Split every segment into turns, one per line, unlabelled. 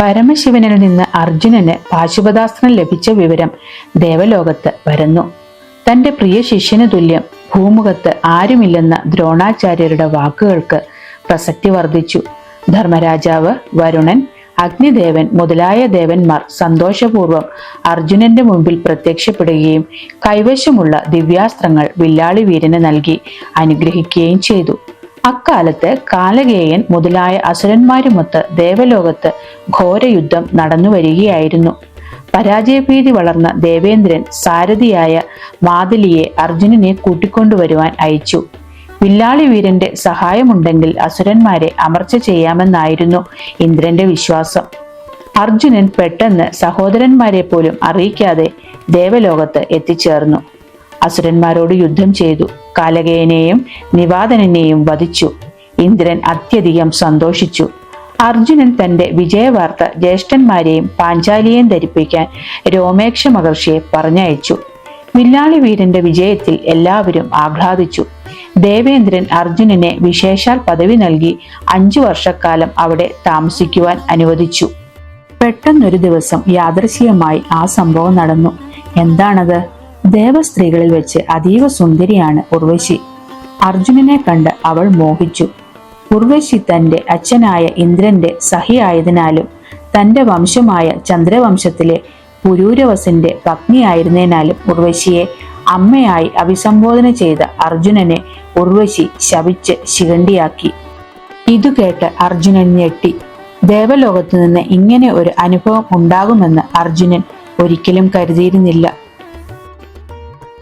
പരമശിവനിൽ നിന്ന് അർജുനന് പാശുപതാസ്ത്രം ലഭിച്ച വിവരം ദേവലോകത്ത് വരുന്നു. തന്റെ പ്രിയ ശിഷ്യന് തുല്യം ഭൂമുഖത്ത് ആരുമില്ലെന്ന ദ്രോണാചാര്യരുടെ വാക്കുകൾക്ക് പ്രസക്തി വർദ്ധിച്ചു. ധർമ്മരാജാവ് വരുണൻ അഗ്നിദേവൻ മുതലായ ദേവന്മാർ സന്തോഷപൂർവം അർജുനന്റെ മുമ്പിൽ പ്രത്യക്ഷപ്പെടുകയും കൈവശമുള്ള ദിവ്യാസ്ത്രങ്ങൾ വില്ലാളി വീരന് നൽകി അനുഗ്രഹിക്കുകയും ചെയ്തു. അക്കാലത്ത് കാലകേയൻ മുതലായ അസുരന്മാരുമൊത്ത് ദേവലോകത്ത് ഘോരയുദ്ധം നടന്നു വരികയായിരുന്നു പരാജയഭീതി വളർന്ന ദേവേന്ദ്രൻ സാരഥിയായ മാതലിയെ അർജുനനെ കൂട്ടിക്കൊണ്ടുവരുവാൻ അയച്ചു. വില്ലാളി വീരന്റെ സഹായമുണ്ടെങ്കിൽ അസുരന്മാരെ അമർച്ച ചെയ്യാമെന്നായിരുന്നു ഇന്ദ്രന്റെ വിശ്വാസം. അർജുനൻ പെട്ടെന്ന് സഹോദരന്മാരെ പോലും അറിയിക്കാതെ ദേവലോകത്ത് എത്തിച്ചേർന്നു. അസുരന്മാരോട് യുദ്ധം ചെയ്തു. കാലകേനെയും നിവാദനെയും വധിച്ചു. ഇന്ദ്രൻ അത്യധികം സന്തോഷിച്ചു. അർജുനൻ തന്റെ വിജയവാർത്ത ജ്യേഷ്ഠന്മാരെയും പാഞ്ചാലിയെയും ധരിപ്പിക്കാൻ രോമേക്ഷ മഹർഷിയെ പറഞ്ഞയച്ചു. വില്ലാളി വീരന്റെ വിജയത്തിൽ എല്ലാവരും ആഹ്ലാദിച്ചു. ദേവേന്ദ്രൻ അർജുനനെ വിശേഷാൽ പദവി നൽകി അഞ്ചു വർഷക്കാലം അവിടെ താമസിക്കുവാൻ അനുവദിച്ചു. പെട്ടെന്നൊരു ദിവസം യാദൃശ്യമായി ആ സംഭവം നടന്നു. എന്താണത്? ദേവസ്ത്രീകളിൽ വെച്ച് അതീവ സുന്ദരിയാണ് ഉർവശി. അർജുനനെ കണ്ട് അവൾ മോഹിച്ചു. ഉർവശി തന്റെ അച്ഛനായ ഇന്ദ്രന്റെ സഹിയായതിനാലും തന്റെ വംശമായ ചന്ദ്രവംശത്തിലെ പുരൂരവസിന്റെ പത്നിയായിരുന്നതിനാലും ഉർവശിയെ അമ്മയായി അഭിസംബോധന ചെയ്ത അർജുനനെ ഉർവശി ശപിച്ച് ശിഖണ്ഡിയാക്കി. ഇതു കേട്ട് അർജുനൻ ഞെട്ടി. ദേവലോകത്തു നിന്ന് ഇങ്ങനെ ഒരു അനുഭവം ഉണ്ടാകുമെന്ന് അർജുനൻ ഒരിക്കലും കരുതിയിരുന്നില്ല.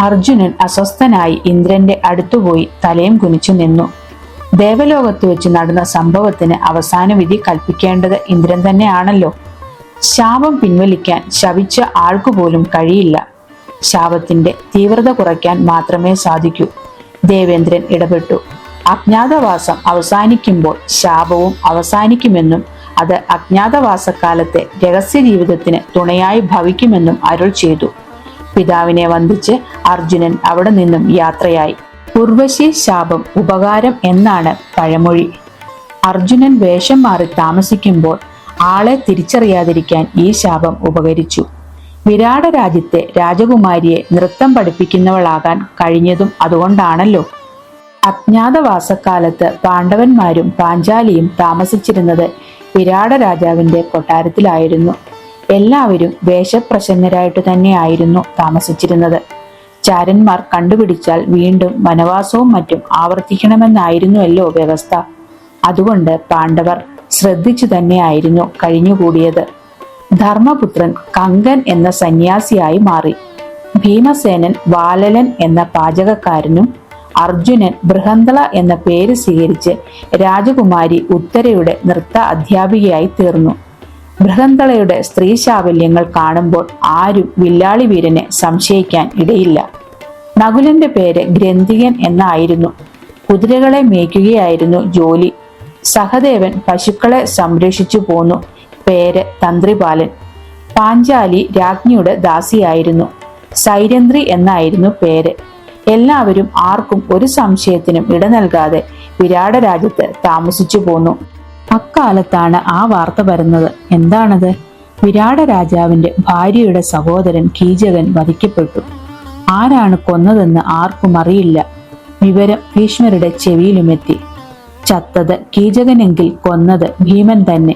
അർജുനൻ അസ്വസ്ഥനായി ഇന്ദ്രന്റെ അടുത്തുപോയി തലയും കുനിച്ചു നിന്നു. ദേവലോകത്ത് വെച്ച് നടന്ന സംഭവത്തിന് അവസാന വിധി കൽപ്പിക്കേണ്ടത് ഇന്ദ്രൻ തന്നെയാണല്ലോ. ശാപം പിൻവലിക്കാൻ ശപിച്ച ആൾക്കുപോലും കഴിയില്ല. ശാപത്തിന്റെ തീവ്രത കുറയ്ക്കാൻ മാത്രമേ സാധിക്കൂ. ദേവേന്ദ്രൻ ഇടപെട്ടു. അജ്ഞാതവാസം അവസാനിക്കുമ്പോൾ ശാപവും അവസാനിക്കുമെന്നും അത് അജ്ഞാതവാസക്കാലത്തെ രഹസ്യ ജീവിതത്തിന് തുണയായി ഭവിക്കുമെന്നും അരുൾ ചെയ്തു. പിതാവിനെ വന്ദിച്ച് അർജുനൻ അവിടെ നിന്നും യാത്രയായി. ഉർവശി ശാപം ഉപകാരം എന്നാണ് പഴമൊഴി. അർജുനൻ വേഷം മാറി താമസിക്കുമ്പോൾ ആളെ തിരിച്ചറിയാതിരിക്കാൻ ഈ ശാപം ഉപകരിച്ചു. വിരാട രാജ്യത്തെ രാജകുമാരിയെ നൃത്തം പഠിപ്പിക്കുന്നവളാകാൻ കഴിഞ്ഞതും അതുകൊണ്ടാണല്ലോ. അജ്ഞാതവാസക്കാലത്ത് പാണ്ഡവന്മാരും പാഞ്ചാലിയും താമസിച്ചിരുന്നത് വിരാട രാജാവിന്റെ കൊട്ടാരത്തിലായിരുന്നു. എല്ലാവരും വേഷപ്രസന്നരായിട്ട് തന്നെയായിരുന്നു താമസിച്ചിരുന്നത്. ചാരന്മാർ കണ്ടുപിടിച്ചാൽ വീണ്ടും വനവാസവും മറ്റും ആവർത്തിക്കണമെന്നായിരുന്നുവല്ലോ വ്യവസ്ഥ. അതുകൊണ്ട് പാണ്ഡവർ ശ്രദ്ധിച്ചു തന്നെയായിരുന്നു കഴിഞ്ഞുകൂടിയത്. ധർമ്മപുത്രൻ കങ്കൻ എന്ന സന്യാസിയായി മാറി. ഭീമസേനൻ വാലലൻ എന്ന പാചകക്കാരനും അർജുനൻ ബൃഹന്തള എന്ന പേര് സ്വീകരിച്ച് രാജകുമാരി ഉത്തരയുടെ നൃത്ത അധ്യാപികയായി തീർന്നു. ബൃഹന്തളയുടെ സ്ത്രീ ശാവല്യങ്ങൾ കാണുമ്പോൾ ആരും വില്ലാളി വീരനെ സംശയിക്കാൻ ഇടയില്ല. നകുലന്റെ പേര് ഗ്രന്ഥികൻ എന്നായിരുന്നു. കുതിരകളെ മേയ്ക്കുകയായിരുന്നു ജോലി. സഹദേവൻ പശുക്കളെ സംരക്ഷിച്ചു പോന്നു. പേര് തന്ത്രിപാലൻ. പാഞ്ചാലി രാജ്ഞിയുടെ ദാസിയായിരുന്നു. സൈരന്ത്രി എന്നായിരുന്നു പേര്. എല്ലാവരും ആർക്കും ഒരു സംശയത്തിനും ഇട നൽകാതെ വിരാട താമസിച്ചു പോന്നു. അക്കാലത്താണ് ആ വാർത്ത വരുന്നത്. എന്താണത്? വിരാട രാജാവിന്റെ ഭാര്യയുടെ സഹോദരൻ കീചകൻ വധിക്കപ്പെട്ടു. ആരാണ് കൊന്നതെന്ന് ആർക്കും അറിയില്ല. വിവരം ഭീഷ്മരുടെ ചെവിയിലുമെത്തി. ചത്തത് കീചകനെങ്കിൽ കൊന്നത് ഭീമൻ തന്നെ.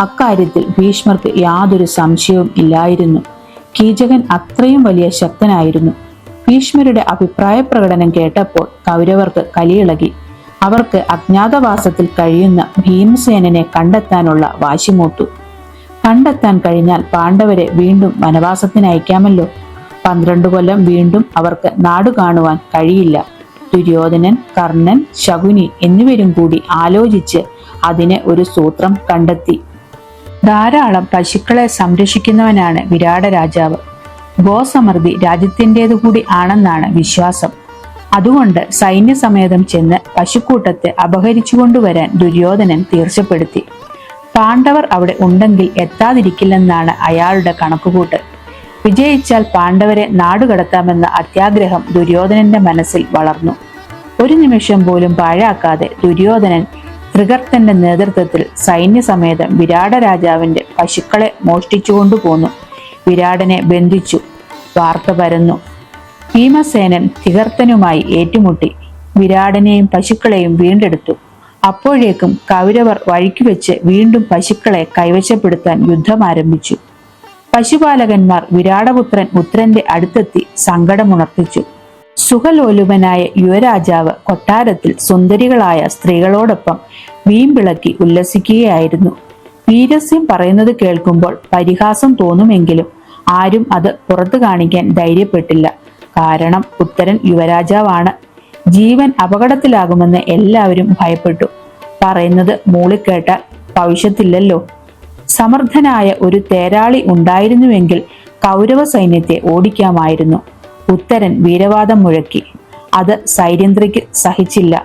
അക്കാര്യത്തിൽ ഭീഷ്മർക്ക് യാതൊരു സംശയവും ഇല്ലായിരുന്നു. കീചകൻ അത്രയും വലിയ ശക്തനായിരുന്നു. ഭീഷ്മരുടെ അഭിപ്രായ പ്രകടനം കേട്ടപ്പോൾ കൗരവർക്ക് കലിയിളകി. അവർക്ക് അജ്ഞാതവാസത്തിൽ കഴിയുന്ന ഭീമസേനനെ കണ്ടെത്താനുള്ള വാശിമൂട്ടു. കണ്ടെത്താൻ കഴിഞ്ഞാൽ പാണ്ഡവരെ വീണ്ടും വനവാസത്തിന് അയക്കാമല്ലോ. പന്ത്രണ്ട് കൊല്ലം വീണ്ടും അവർക്ക് നാടു കാണുവാൻ കഴിയില്ല. ദുര്യോധനൻ കർണൻ ശകുനി എന്നിവരും കൂടി ആലോചിച്ച് അതിനെ ഒരു സൂത്രം കണ്ടെത്തി. ധാരാളം പശുക്കളെ സംരക്ഷിക്കുന്നവനാണ് വിരാട രാജാവ്. ഗോസമൃദ്ധി രാജ്യത്തിന്റെതു കൂടി ആണെന്നാണ് വിശ്വാസം. അതുകൊണ്ട് സൈന്യസമേതം ചെന്ന് പശുക്കൂട്ടത്തെ അപഹരിച്ചുകൊണ്ടുവരാൻ ദുര്യോധനൻ തീർച്ചപ്പെടുത്തി. പാണ്ഡവർ അവിടെ ഉണ്ടെങ്കിൽ എത്താതിരിക്കില്ലെന്നാണ് അയാളുടെ കണക്കുകൂട്ട്. വിജയിച്ചാൽ പാണ്ഡവരെ നാടുകടത്താമെന്ന അത്യാഗ്രഹം ദുര്യോധനന്റെ മനസ്സിൽ വളർന്നു. ഒരു നിമിഷം പോലും പാഴാക്കാതെ ദുര്യോധനൻ ത്രികർത്തന്റെ നേതൃത്വത്തിൽ സൈന്യസമേതം വിരാട രാജാവിന്റെ പശുക്കളെ മോഷ്ടിച്ചുകൊണ്ടുപോന്നു. വിരാടനെ ബന്ധിച്ചു. വാർത്ത പരന്നു. ഭീമസേനൻ തികർത്തനുമായി ഏറ്റുമുട്ടി. വിരാടനെയും പശുക്കളെയും വീണ്ടെടുത്തു. അപ്പോഴേക്കും കൗരവർ വഴിക്കുവെച്ച് വീണ്ടും പശുക്കളെ കൈവശപ്പെടുത്താൻ യുദ്ധം ആരംഭിച്ചു. പശുപാലകന്മാർ വിരാടപുത്രൻ ഉത്രന്റെ അടുത്തെത്തി സങ്കടമുണർത്തിച്ചു. സുഖലോലുപനായ യുവരാജാവ് കൊട്ടാരത്തിൽ സുന്ദരികളായ സ്ത്രീകളോടൊപ്പം വീമ്പിളക്കി ഉല്ലസിക്കുകയായിരുന്നു. വീരസ്യം പറയുന്നത് കേൾക്കുമ്പോൾ പരിഹാസം തോന്നുമെങ്കിലും ആരും അത് പുറത്തു കാണിക്കാൻ ധൈര്യപ്പെട്ടില്ല. കാരണം ഉത്തരൻ യുവരാജാവാണ്. ജീവൻ അപകടത്തിലാകുമെന്ന് എല്ലാവരും ഭയപ്പെട്ടു. പറയുന്നത് മൂളിക്കേട്ട ഭവിഷ്യത്തില്ലല്ലോ. സമർത്ഥനായ ഒരു തേരാളി ഉണ്ടായിരുന്നുവെങ്കിൽ കൗരവ സൈന്യത്തെ ഓടിക്കാമായിരുന്നു. ഉത്തരൻ വീരവാദം മുഴക്കി. അത് സൈരേന്ദ്രയ്ക്ക് സഹിച്ചില്ല.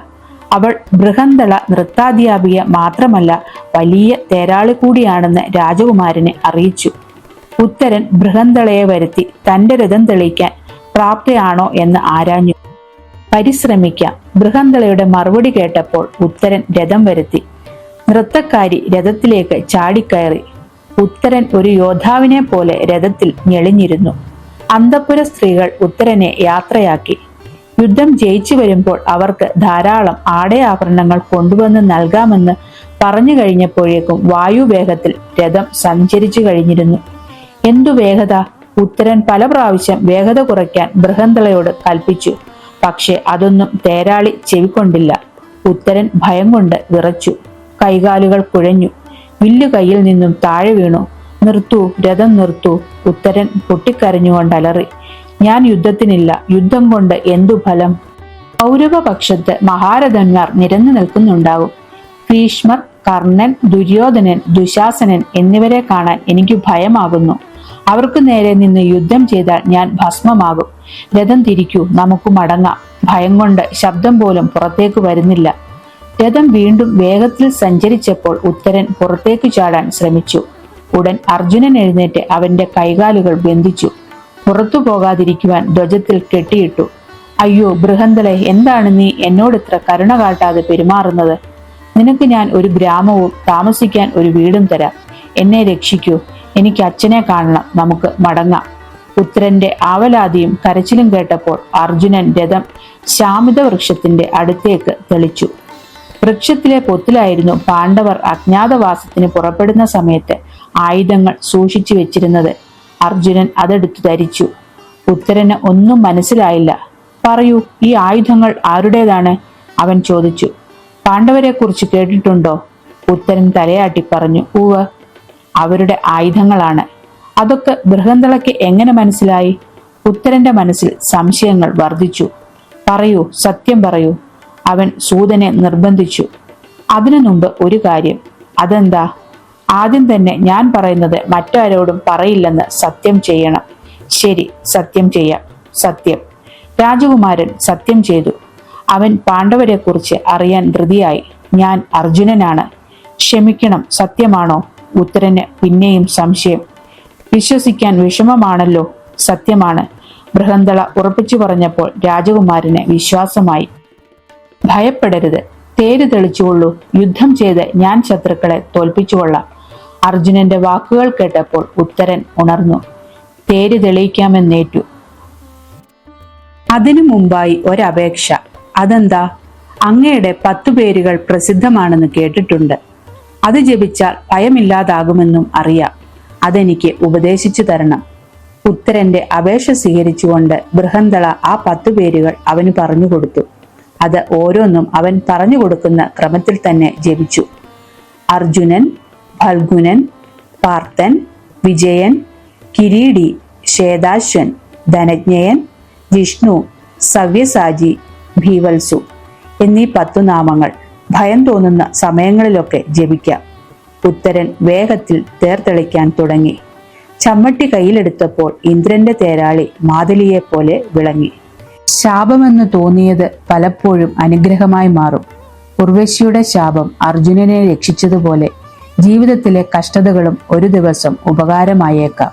അവൾ ബൃഹന്തള നൃത്താധ്യാപിക മാത്രമല്ല വലിയ തേരാളി കൂടിയാണെന്ന് രാജകുമാരനെ അറിയിച്ചു. ഉത്തരൻ ബൃഹന്തളയെ വരുത്തി തന്റെ രഥം തെളിയിക്കാൻ പ്രാപ്തയാണോ എന്ന് ആരാഞ്ഞു. പരിശ്രമിക്കാം. ബൃഹന്തളയുടെ മറുപടി കേട്ടപ്പോൾ ഉത്തരൻ രഥം വരുത്തി. നൃത്തക്കാരി രഥത്തിലേക്ക് ചാടിക്കയറി. ഉത്തരൻ ഒരു യോദ്ധാവിനെ പോലെ രഥത്തിൽ ഞെളിഞ്ഞിരുന്നു. അന്തപുര സ്ത്രീകൾ ഉത്തരനെ യാത്രയാക്കി. യുദ്ധം ജയിച്ചു വരുമ്പോൾ അവർക്ക് ധാരാളം ആടയാഭരണങ്ങൾ കൊണ്ടുവന്ന് നൽകാമെന്ന് പറഞ്ഞു കഴിഞ്ഞപ്പോഴേക്കും വായുവേഗത്തിൽ രഥം സഞ്ചരിച്ചു കഴിഞ്ഞിരുന്നു. എന്തു വേഗത? ഉത്തരൻ പല പ്രാവശ്യം വേഗത കുറയ്ക്കാൻ ബൃഹന്തളയോട് കൽപ്പിച്ചു. പക്ഷെ അതൊന്നും തേരാളി ചെവിക്കൊണ്ടില്ല. ഉത്തരൻ ഭയം കൊണ്ട് വിറച്ചു. കൈകാലുകൾ കുഴഞ്ഞു. വില്ലു കയ്യിൽ നിന്നും താഴെ വീണു. നിർത്തൂ രഥം നിർത്തൂ ഉത്തരൻ പൊട്ടിക്കരഞ്ഞുകൊണ്ട് അലറി ഞാൻ യുദ്ധത്തിനില്ല. യുദ്ധം കൊണ്ട് എന്തു ഫലം? കൗരവപക്ഷത്ത് മഹാരഥന്മാർ നിരന്നു നിൽക്കുന്നുണ്ടാവും. ഭീഷ്മർ കർണൻ ദുര്യോധനൻ ദുശാസനൻ എന്നിവരെ കാണാൻ എനിക്ക് ഭയമാകുന്നു. അവർക്ക് നേരെ നിന്ന് യുദ്ധം ചെയ്താൽ ഞാൻ ഭസ്മമാകും. രഥം തിരിക്കൂ നമുക്ക് മടങ്ങാം. ഭയം കൊണ്ട് ശബ്ദം പോലും പുറത്തേക്ക് വരുന്നില്ല. രഥം വീണ്ടും വേഗത്തിൽ സഞ്ചരിച്ചപ്പോൾ ഉത്തരൻ പുറത്തേക്ക് ചാടാൻ ശ്രമിച്ചു. ഉടൻ അർജുനൻ എഴുന്നേറ്റ് അവന്റെ കൈകാലുകൾ ബന്ധിച്ചു. പുറത്തു പോകാതിരിക്കുവാൻ ധ്വജത്തിൽ കെട്ടിയിട്ടു. അയ്യോ ബൃഹന്തലെ എന്താണ് നീ എന്നോട് ഇത്ര കരുണ കാട്ടാതെ പെരുമാറുന്നത്? നിനക്ക് ഞാൻ ഒരു ഗ്രാമവും താമസിക്കാൻ ഒരു വീടും തരാം. എന്നെ രക്ഷിക്കൂ. എനിക്ക് അച്ഛനെ കാണണം. നമുക്ക് മടങ്ങാം. പുത്രന്റെ ആവലാതിയും കരച്ചിലും കേട്ടപ്പോൾ അർജുനൻ രഥം ശാമിത വൃക്ഷത്തിന്റെ അടുത്തേക്ക് തെളിച്ചു. വൃക്ഷത്തിലെ പൊത്തിലായിരുന്നു പാണ്ഡവർ അജ്ഞാതവാസത്തിന് പുറപ്പെടുന്ന സമയത്ത് ആയുധങ്ങൾ സൂക്ഷിച്ചു വെച്ചിരുന്നത്. അർജുനൻ അതെടുത്തു ധരിച്ചു. പുത്രന് ഒന്നും മനസ്സിലായില്ല. പറയൂ ഈ ആയുധങ്ങൾ ആരുടേതാണ്? അവൻ ചോദിച്ചു. പാണ്ഡവരെ കുറിച്ച് കേട്ടിട്ടുണ്ടോ? ഉത്തരൻ തലയാട്ടി പറഞ്ഞു. ഊവ് അവരുടെ ആയുധങ്ങളാണ്. അതൊക്കെ ബൃഹന്തളയ്ക്ക് എങ്ങനെ മനസ്സിലായി? ഉത്തരന്റെ മനസ്സിൽ സംശയങ്ങൾ വർദ്ധിച്ചു. പറയൂ സത്യം പറയൂ. അവൻ സൂതനെ നിർബന്ധിച്ചു. അതിനു മുമ്പ് ഒരു കാര്യം. അതെന്താ? ആദ്യം തന്നെ ഞാൻ പറയുന്നത് മറ്റാരോടും പറയില്ലെന്ന് സത്യം ചെയ്യണം. ശരി സത്യം ചെയ്യാം. സത്യം. രാജകുമാരൻ സത്യം ചെയ്തു. അവൻ പാണ്ഡവരെക്കുറിച്ച് അറിയാൻ ധൃതിയായി. ഞാൻ അർജുനനാണ്. ക്ഷമിക്കണം സത്യമാണോ? ഉത്തരന് പിന്നെയും സംശയം. വിശ്വസിക്കാൻ വിഷമമാണല്ലോ. സത്യമാണ്. ബൃഹന്തള ഉറപ്പിച്ചു പറഞ്ഞപ്പോൾ രാജകുമാരന് വിശ്വാസമായി. ഭയപ്പെടരുത്. തേര് തെളിച്ചുകൊള്ളൂ. യുദ്ധം ചെയ്ത് ഞാൻ ശത്രുക്കളെ തോൽപ്പിച്ചുകൊള്ളാം. അർജുനന്റെ വാക്കുകൾ കേട്ടപ്പോൾ ഉത്തരൻ ഉണർന്നു. തേര് തെളിയിക്കാമെന്നേറ്റു. അതിനു മുമ്പായി ഒരപേക്ഷ. അതെന്താ? അങ്ങയുടെ പത്തു പേരുകൾ പ്രസിദ്ധമാണെന്ന് കേട്ടിട്ടുണ്ട്. അത് ജപിച്ചാൽ ഭയമില്ലാതാകുമെന്നും അറിയാം. അതെനിക്ക് ഉപദേശിച്ചു തരണം. പുത്രന്റെ അപേക്ഷ സ്വീകരിച്ചുകൊണ്ട് ബൃഹന്തള ആ പത്തു പേരുകൾ അവന് പറഞ്ഞു കൊടുത്തു. അത് ഓരോന്നും അവൻ പറഞ്ഞു കൊടുക്കുന്ന ക്രമത്തിൽ തന്നെ ജപിച്ചു. അർജുനൻ ഫൽഗുനൻ പാർത്തൻ വിജയൻ കിരീടി ശ്വേതാശ്വൻ ധനജ്ഞയൻ ജിഷ്ണു സവ്യസാജി ഭീവത്സു എന്നീ പത്തു നാമങ്ങൾ ഭയം തോന്നുന്ന സമയങ്ങളിലൊക്കെ ജപിക്കാം. പുത്തരൻ വേഗത്തിൽ തേർത്തെളിക്കാൻ തുടങ്ങി. ചമ്മട്ടി കയ്യിലെടുത്തപ്പോൾ ഇന്ദ്രന്റെ തേരാളി മാതലിയെ പോലെ വിളങ്ങി. ശാപമെന്ന് തോന്നിയത് പലപ്പോഴും അനുഗ്രഹമായി മാറും. ഉർവശിയുടെ ശാപം അർജുനനെ രക്ഷിച്ചതുപോലെ ജീവിതത്തിലെ കഷ്ടതകളും ഒരു ദിവസം ഉപകാരമായേക്കാം.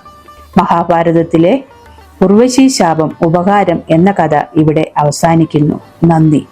മഹാഭാരതത്തിലെ ഉർവശി ശാപം ഉപകാരം എന്ന കഥ ഇവിടെ അവസാനിക്കുന്നു. നന്ദി.